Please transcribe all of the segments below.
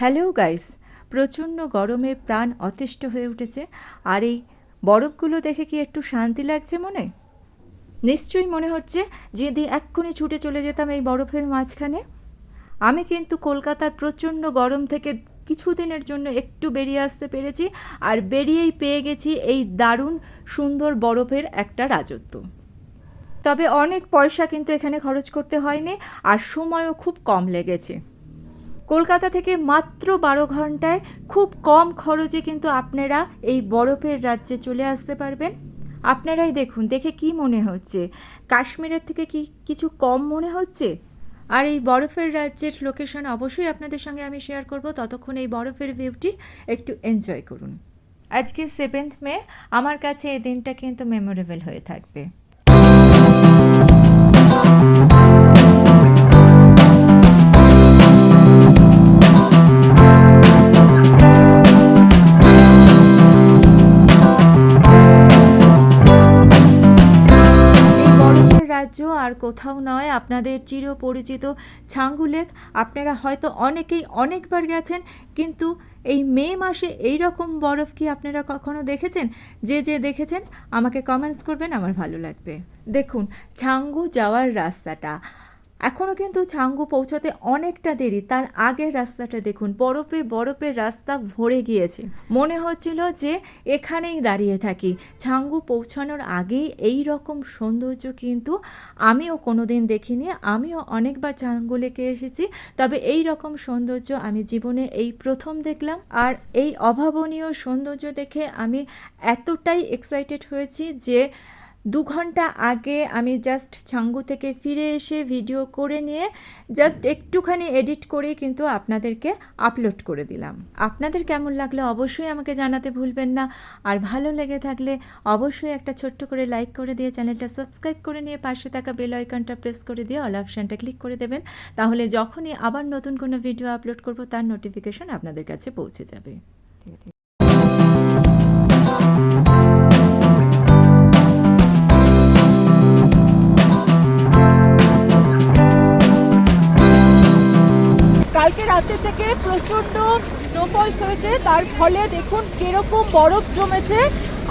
Hello guys, প্রচণ্ড গরমে প্রাণ অতিষ্ঠ হয়ে উঠেছে। আর এই বরফগুলো দেখে কি একটু শান্তি লাগছে মনে? নিশ্চয়ই মনে হচ্ছে যদি এক্ষুনি ছুটে চলে যেতাম এই বরফের মাঝখানে। আমি কিন্তু কলকাতার প্রচণ্ড গরম থেকে কিছুদিনের জন্য একটু বেরিয়ে আসতে পেরেছি আর বেরিয়েই পেয়ে গেছি এই দারুণ সুন্দর বরফের একটা রাজত্ব। তবে অনেক পয়সা কিন্তু এখানে খরচ করতে হয়নি আর সময়ও খুব কম লেগেছে। কলকাতা থেকে মাত্র বারো ঘন্টায় খুব কম খরচে কিন্তু আপনারা এই বরফের রাজ্যে চলে আসতে পারবেন। আপনারাই দেখুন, দেখে কি মনে হচ্ছে? কাশ্মীরের থেকে কি কিছু কম মনে হচ্ছে? আর এই বরফের রাজ্যের লোকেশন অবশ্যই আপনাদের সঙ্গে আমি শেয়ার করব। ততক্ষণ এই বরফের ভিউটি একটু এনজয় করুন। আজকে সেভেন্থ মে, আমার কাছে এই দিনটা কিন্তু মেমোরেবল হয়ে থাকবে। রাজ্য আর কোথাও নয়, আপনাদের চিরপরিচিত ছাঙ্গু লেক আপনারা হয়তো অনেকেই অনেকবার গেছেন, কিন্তু এই মে মাসে এই রকম বরফ কি আপনারা কখনো দেখেছেন? যে যে দেখেছেন, আমাকে কমেন্টস করবেন, আমার ভালো লাগবে। দেখুন, ছাঙ্গু যাওয়ার রাস্তাটা। এখনও কিন্তু ছাঙ্গু পৌঁছতে অনেকটা দেরি। তার আগের রাস্তাটা দেখুন, বরফে বরফের রাস্তা ভরে গিয়েছে। মনে হচ্ছিল যে এখানেই দাঁড়িয়ে থাকি। ছাঙ্গু পৌঁছানোর আগেই এই রকম সৌন্দর্য কিন্তু আমিও কোনোদিন দেখিনি, আমিও অনেকবার ছাঙ্গু লেকে এসেছি, তবে এই রকম সৌন্দর্য আমি জীবনে এই প্রথম দেখলাম। আর এই অভাবনীয় সৌন্দর্য দেখে আমি এতটাই এক্সাইটেড হয়েছি যে দু ঘণ্টা আগে আমি জাস্ট ছাঙ্গু থেকে ফিরে এসে ভিডিও করে নিয়ে জাস্ট একটুখানি এডিট করেই কিন্তু আপনাদেরকে আপলোড করে দিলাম। আপনাদের কেমন লাগল অবশ্যই আমাকে জানাতে ভুলবেন না। আর ভালো লেগে থাকলে অবশ্যই একটা ছোট্ট করে লাইক করে দিয়ে চ্যানেলটা সাবস্ক্রাইব করে নিয়ে পাশে থাকা বেল আইকনটা প্রেস করে দিয়ে অল অপশানটা ক্লিক করে দেবেন। তাহলে যখনই আবার নতুন কোনো ভিডিও আপলোড করব, তার নোটিফিকেশন আপনাদের কাছে পৌঁছে যাবে। কালকে রাতে থেকে প্রচণ্ড স্নোফলস হয়েছে। তার ফলে দেখুন কীরকম বরফ জমেছে।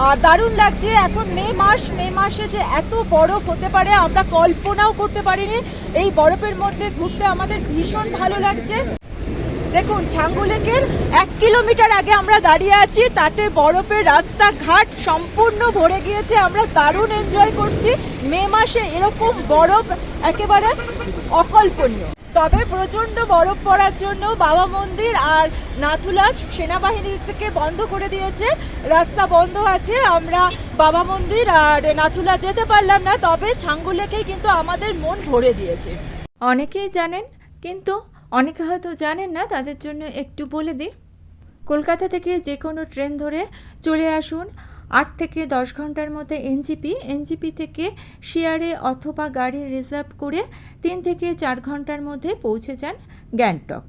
আর দারুণ লাগছে, এখন মে মাস, মে মাসে যে এত বরফ হতে পারে, আমরা কল্পনাও করতে পারিনি। এই বরফের মধ্যে ঘুরতে আমাদের ভীষণ ভালো লাগছে। দেখুন ছাঙ্গু লেকের এক কিলোমিটার আগে আমরা দাঁড়িয়ে আছি, তাতে বরফের রাস্তাঘাট সম্পূর্ণ ভরে গিয়েছে, আমরা দারুণ এনজয় করছি। মে মাসে এরকম বরফ একেবারে অকল্পনীয়। তবে প্রচণ্ড বরফ পড়ার জন্য বাবা মন্দির আর নাথুলাজ সেনাবাহিনী থেকে বন্ধ করে দিয়েছে। রাস্তা বন্ধ আছে, আমরা বাবা মন্দির আর নাথুলা যেতে পারলাম না, তবে ছাঙ্গু লেকেই কিন্তু আমাদের মন ভরে দিয়েছে। অনেকেই জানেন, কিন্তু অনেকে হয়তো জানেন না, তাদের জন্য একটু বলে দিই। কলকাতা থেকে যে কোনো ট্রেন ধরে চলে আসুন। আট থেকে দশ ঘণ্টার মধ্যে এনজিপি এনজিপি থেকে শেয়ারে অথবা গাড়ি রিজার্ভ করে তিন থেকে চার ঘণ্টার মধ্যে পৌঁছে যান গ্যাংটক।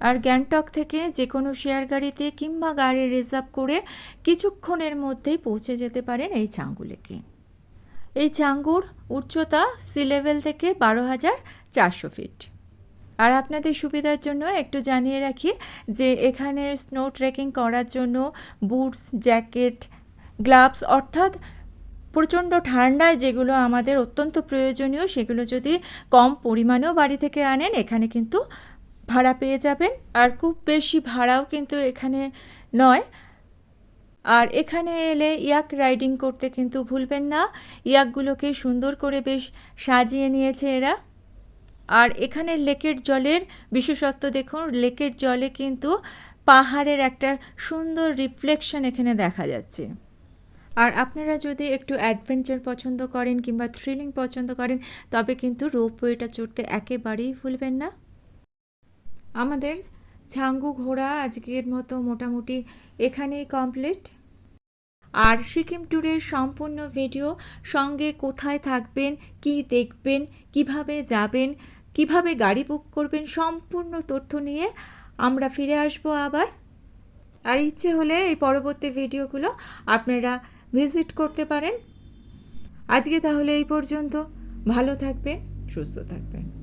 আর গ্যাংটক থেকে যে কোনো শেয়ার গাড়িতে কিংবা গাড়ি রিজার্ভ করে কিছুক্ষণের মধ্যেই পৌঁছে যেতে পারেন এই চাঙ্গুলেকে। এই চাঙ্গুর উচ্চতা সি লেভেল থেকে বারো হাজার চারশো ফিট আর আপনাদের সুবিধার জন্য একটু জানিয়ে রাখি যে এখানে স্নো ট্রেকিং করার জন্য বুটস জ্যাকেট গ্লাভস অর্থাৎ প্রচণ্ড ঠান্ডায় যেগুলো আমাদের অত্যন্ত প্রয়োজনীয়, সেগুলো যদি কম পরিমাণেও বাড়ি থেকে আনেন, এখানে কিন্তু ভাড়া পেয়ে যাবেন। আর খুব বেশি ভাড়াও কিন্তু এখানে নয়। আর এখানে এলে ইয়াক রাইডিং করতে কিন্তু ভুলবেন না। ইয়াকগুলোকে সুন্দর করে বেশ সাজিয়ে নিয়েছে এরা। আর এখানে লেকের জলের বিশেষত্ব দেখুন, লেকের জলে কিন্তু পাহাড়ের একটা সুন্দর রিফ্লেকশন এখানে দেখা যাচ্ছে। আর আপনারা যদি একটু অ্যাডভেঞ্চার পছন্দ করেন কিংবা থ্রিলিং পছন্দ করেন, তবে কিন্তু রোপওয়েটা চড়তে একেবারেই ভুলবেন না। আমাদের ছাঙ্গু ঘোড়া আজকের মতো মোটামুটি এখানেই কমপ্লিট আর সিকিম ট্যুরের সম্পূর্ণ ভিডিও সঙ্গে কোথায় থাকবেন, কি দেখবেন, কীভাবে যাবেন, কীভাবে গাড়ি বুক করবেন, সম্পূর্ণ তথ্য নিয়ে আমরা ফিরে আসব আবার। আর ইচ্ছে হলে এই পরবর্তী ভিডিওগুলো আপনারা ভিজিট করতে পারেন। আজকে তাহলে এই পর্যন্ত। ভালো থাকবেন সুস্থ থাকবেন।